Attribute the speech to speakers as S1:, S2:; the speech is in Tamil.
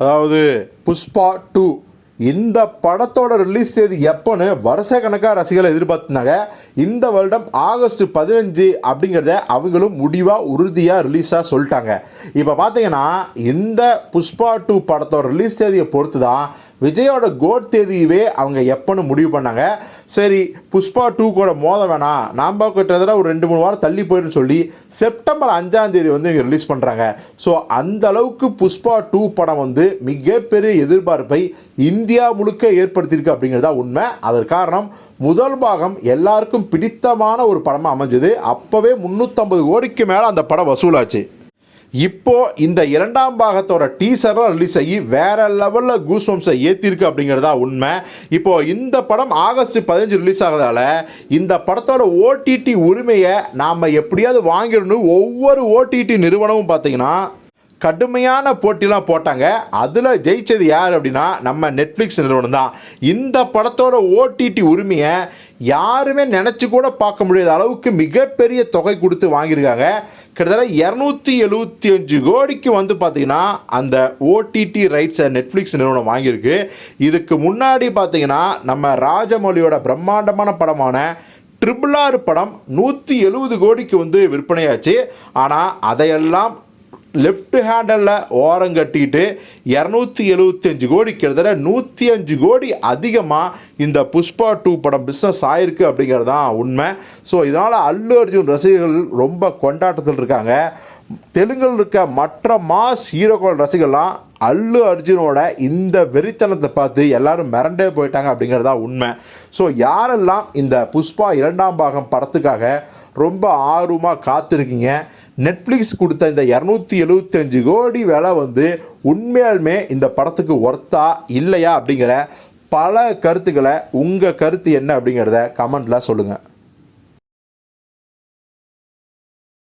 S1: அதாவது புஷ்பா டூ. இந்த படத்தோட ரிலீஸ் தேதி எப்போன்னு வருஷ கணக்காக ரசிகர்கள் எதிர்பார்த்துனாங்க இந்த வருடம் ஆகஸ்ட் பதினஞ்சு அப்படிங்கிறத அவங்களும் முடிவாக உறுதியாக ரிலீஸாக சொல்லிட்டாங்க. இப்போ பார்த்தீங்கன்னா இந்த புஷ்பா டூ படத்தோட ரிலீஸ் தேதியை பொறுத்து தான் விஜயோட கோட் தேதியவே அவங்க எப்போன்னு முடிவு பண்ணாங்க. சரி புஷ்பா டூ கூட மோத வேணாம். நாம் கிட்டத்தட்ட ஒரு ரெண்டு மூணு வாரம் தள்ளி போயிருன்னு சொல்லி செப்டம்பர் அஞ்சாம் தேதி வந்து இவங்க ரிலீஸ் பண்ணுறாங்க ஸோ அந்த அளவுக்கு புஷ்பா டூ படம் வந்து மிகப்பெரிய எதிர்பார்ப்பை இந்தியா முழுக்க ஏற்படுத்தியிருக்கு அப்படிங்கிறதா உண்மை. அதற்கு காரணம் முதல் பாகம் எல்லாருக்கும் பிடித்தமான ஒரு படமாக அமைஞ்சது. அப்போவே முந்நூற்றம்பது கோடிக்கு மேலே அந்த படம் வசூலாச்சு. இப்போ இந்த இரண்டாம் பாகத்தோட டீசர்லாம் ரிலீஸ் ஆகி வேற லெவலில் கூஸ்வம்ஸை ஏற்றிருக்கு அப்படிங்கிறதா உண்மை. இப்போ இந்த படம் ஆகஸ்ட் பதினஞ்சு ரிலீஸ் ஆகிறதால இந்த படத்தோட ஓடிடி உரிமையை நாம் எப்படியாவது வாங்கிடணும். ஒவ்வொரு ஓடிடி நிறுவனமும் பார்த்தீங்கன்னா கடுமையான போட்டிலாம் போட்டாங்க. அதில் ஜெயிச்சது யார் அப்படின்னா நம்ம நெட்ஃப்ளிக்ஸ் நிறுவனம் தான். இந்த படத்தோட ஓடிடி உரிமையை யாருமே நினச்சி கூட பார்க்க முடியாத அளவுக்கு மிகப்பெரிய தொகை கொடுத்து வாங்கியிருக்காங்க. கிட்டத்தட்ட இரநூத்தி எழுபத்தி அஞ்சு கோடிக்கு வந்து பார்த்திங்கன்னா அந்த ஓடிடி ரைட்ஸை நெட்ஃப்ளிக்ஸ் நிறுவனம் வாங்கியிருக்கு. இதுக்கு முன்னாடி பார்த்திங்கன்னா நம்ம ராஜமௌலியோட பிரம்மாண்டமான படமான ட்ரிபிள் ஆர் படம் நூற்றி எழுபது கோடிக்கு வந்து விற்பனையாச்சு. ஆனால் அதையெல்லாம் லெஃப்ட் ஹேண்டலில் ஓரம் கட்டிட்டு இரநூத்தி எழுபத்தஞ்சு கோடி கிட்டத்தட்ட நூற்றி அஞ்சு கோடி அதிகமாக இந்த புஷ்பா டூ படம் பிஸ்னஸ் ஆயிருக்கு அப்படிங்கிறது தான் உண்மை. ஸோ இதனால் அல்லு அர்ஜுன் ரசிகர்கள் ரொம்ப கொண்டாட்டத்தில் இருக்காங்க தெலுங்கில் இருக்க மற்ற மாஸ் ஹீரோக்கள் ரசிகர்லாம் அல்லு அர்ஜுனோட இந்த வெறித்தனத்தை பார்த்து எல்லாரும் மிரண்டே போயிட்டாங்க அப்படிங்கிறது தான் உண்மை. ஸோ யாரெல்லாம் இந்த புஷ்பா இரண்டாம் பாகம் படத்துக்காக ரொம்ப ஆர்வமாக காத்திருக்கீங்க நெட்ஃப்ளிக்ஸ் கொடுத்த இந்த இரநூத்தி எழுபத்தஞ்சு கோடி விலை வந்து உண்மையாலுமே இந்த படத்துக்கு ஒர்த்தா இல்லையா அப்படிங்கிற பல கருத்துக்களை உங்கள் கருத்து என்ன அப்படிங்கிறத கமெண்ட்டில் சொல்லுங்கள்